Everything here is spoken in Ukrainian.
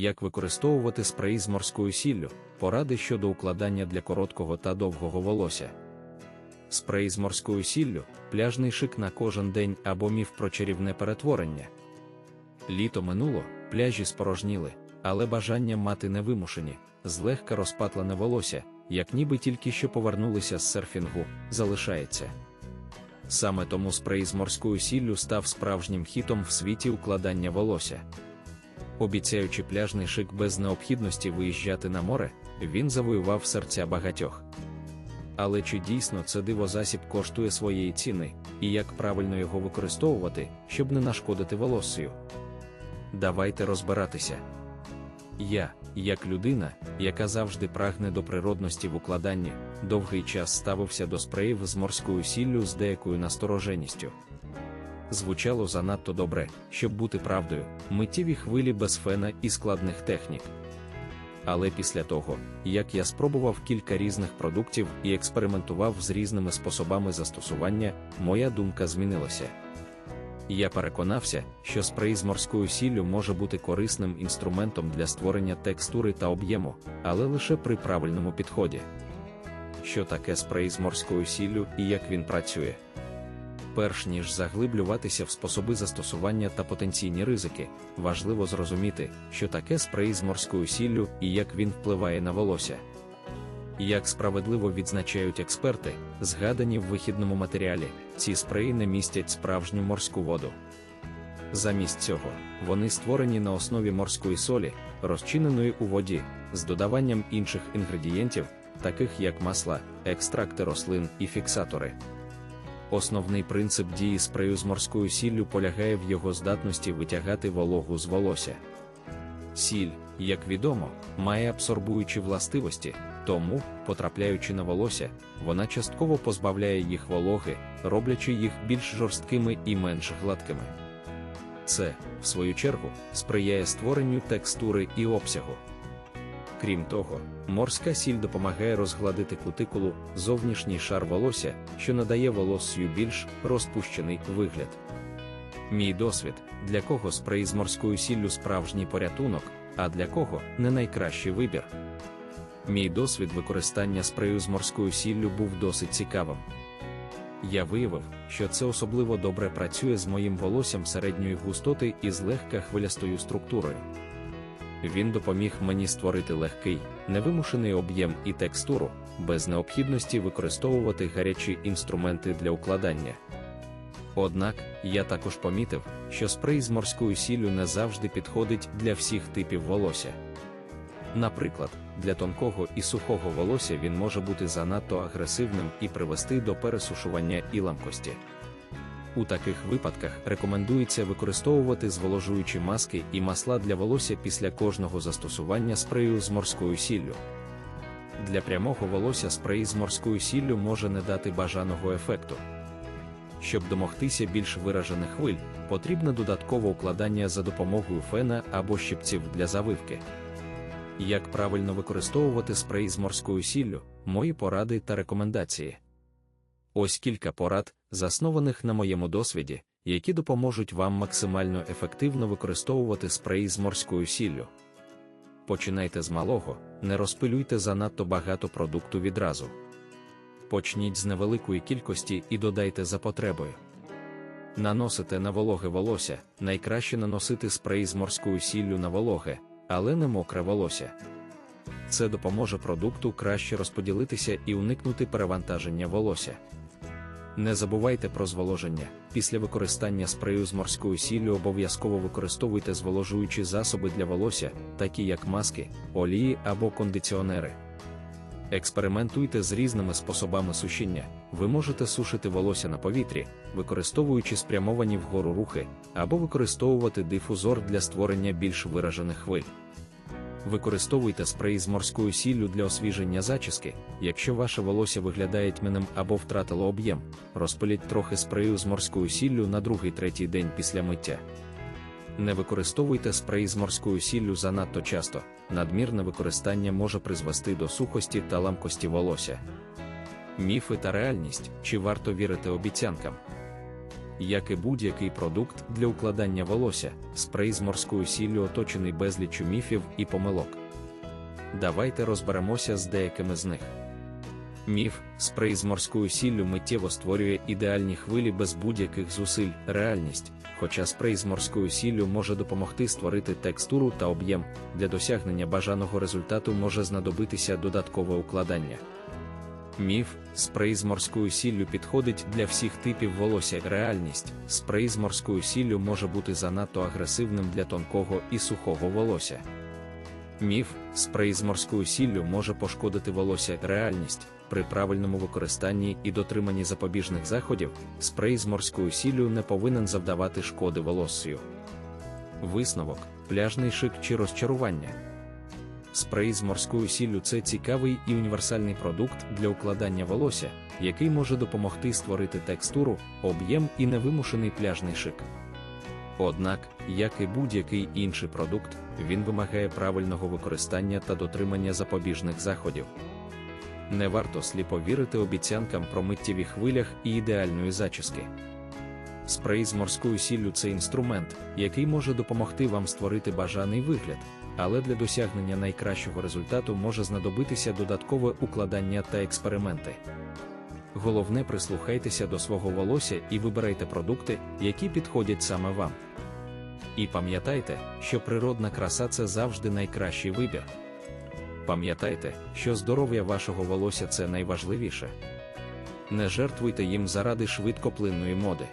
як використовувати спрей з морською сіллю, поради щодо укладання для короткого та довгого волосся. Спрей з морською сіллю, пляжний шик на кожен день або міф про чарівне перетворення. Літо минуло, пляжі спорожніли, але бажання мати невимушені, злегка розпатлене волосся, як ніби тільки що повернулися з серфінгу, залишається. Саме тому спрей з морською сіллю став справжнім хітом в світі укладання волосся. Обіцяючи пляжний шик без необхідності виїжджати на море, він завоював серця багатьох. Але чи дійсно це дивозасіб коштує своєї ціни, і як правильно його використовувати, щоб не нашкодити волоссю? Давайте розбиратися. Я, як людина, яка завжди прагне до природності в укладанні, довгий час ставився до спреїв з морською сіллю з деякою настороженістю. Звучало занадто добре, щоб бути правдою, миттєві хвилі без фена і складних технік. Але після того, як я спробував кілька різних продуктів і експериментував з різними способами застосування, моя думка змінилася. Я переконався, що спрей з морською сіллю може бути корисним інструментом для створення текстури та об'єму, але лише при правильному підході. Що таке спрей з морською сіллю і як він працює? Перш ніж заглиблюватися в способи застосування та потенційні ризики, важливо зрозуміти, що таке спрей з морською сіллю і як він впливає на волосся. Як справедливо відзначають експерти, згадані в вихідному матеріалі, ці спреї не містять справжню морську воду. Замість цього, вони створені на основі морської солі, розчиненої у воді, з додаванням інших інгредієнтів, таких як масла, екстракти рослин і фіксатори. Основний принцип дії спрею з морською сіллю полягає в його здатності витягати вологу з волосся. Сіль, як відомо, має абсорбуючі властивості, тому, потрапляючи на волосся, вона частково позбавляє їх вологи, роблячи їх більш жорсткими і менш гладкими. Це, в свою чергу, сприяє створенню текстури і обсягу. Крім того, морська сіль допомагає розгладити кутикулу, зовнішній шар волосся, що надає волоссю більш розпущений вигляд. Мій досвід, для кого спрей з морською сіллю справжній порятунок, а для кого не найкращий вибір. Мій досвід використання спрею з морською сіллю був досить цікавим. Я виявив, що це особливо добре працює з моїм волоссям середньої густоти і з легка хвилястою структурою. Він допоміг мені створити легкий, невимушений об'єм і текстуру, без необхідності використовувати гарячі інструменти для укладання. Однак, я також помітив, що спрей з морською сіллю не завжди підходить для всіх типів волосся. Наприклад, для тонкого і сухого волосся він може бути занадто агресивним і привести до пересушування і ламкості. У таких випадках рекомендується використовувати зволожуючі маски і масла для волосся після кожного застосування спрею з морською сіллю. Для прямого волосся спрей з морською сіллю може не дати бажаного ефекту. Щоб домогтися більш виражених хвиль, потрібне додаткове укладання за допомогою фена або щипців для завивки. Як правильно використовувати спрей з морською сіллю, мої поради та рекомендації. Ось кілька порад, заснованих на моєму досвіді, які допоможуть вам максимально ефективно використовувати спрей з морською сіллю. Починайте з малого, не розпилюйте занадто багато продукту відразу. Почніть з невеликої кількості і додайте за потребою. Наносите на вологе волосся, найкраще наносити спрей з морською сіллю на вологе, але не мокре волосся. Це допоможе продукту краще розподілитися і уникнути перевантаження волосся. Не забувайте про зволоження. Після використання спрею з морською сіллю обов'язково використовуйте зволожуючі засоби для волосся, такі як маски, олії або кондиціонери. Експериментуйте з різними способами сушіння. Ви можете сушити волосся на повітрі, використовуючи спрямовані вгору рухи, або використовувати дифузор для створення більш виражених хвиль. Використовуйте спрей з морською сіллю для освіження зачіски, якщо ваше волосся виглядає тьмяним або втратило об'єм, розпиліть трохи спрею з морською сіллю на другий-третій день після миття. Не використовуйте спрей з морською сіллю занадто часто, надмірне використання може призвести до сухості та ламкості волосся. Міфи та реальність, чи варто вірити обіцянкам? Як і будь-який продукт для укладання волосся, спрей з морською сіллю оточений безліччю міфів і помилок. Давайте розберемося з деякими з них. Міф, спрей з морською сіллю миттєво створює ідеальні хвилі без будь-яких зусиль, реальність, хоча спрей з морською сіллю може допомогти створити текстуру та об'єм, для досягнення бажаного результату може знадобитися додаткове укладання. Міф, спрей з морською сіллю підходить для всіх типів волосся. Реальність, спрей з морською сіллю може бути занадто агресивним для тонкого і сухого волосся. Міф, спрей з морською сіллю може пошкодити волосся. Реальність, при правильному використанні і дотриманні запобіжних заходів, спрей з морською сіллю не повинен завдавати шкоди волоссю. Висновок, пляжний шик чи розчарування. Спрей з морською сіллю це цікавий і універсальний продукт для укладання волосся, який може допомогти створити текстуру, об'єм і невимушений пляжний шик. Однак, як і будь-який інший продукт, він вимагає правильного використання та дотримання запобіжних заходів. Не варто сліпо вірити обіцянкам про миттєві хвилях і ідеальної зачіски. Спрей з морською сіллю це інструмент, який може допомогти вам створити бажаний вигляд, але для досягнення найкращого результату може знадобитися додаткове укладання та експерименти. Головне прислухайтеся до свого волосся і вибирайте продукти, які підходять саме вам. І пам'ятайте, що природна краса це завжди найкращий вибір. Пам'ятайте, що здоров'я вашого волосся це найважливіше. Не жертвуйте їм заради швидкоплинної моди.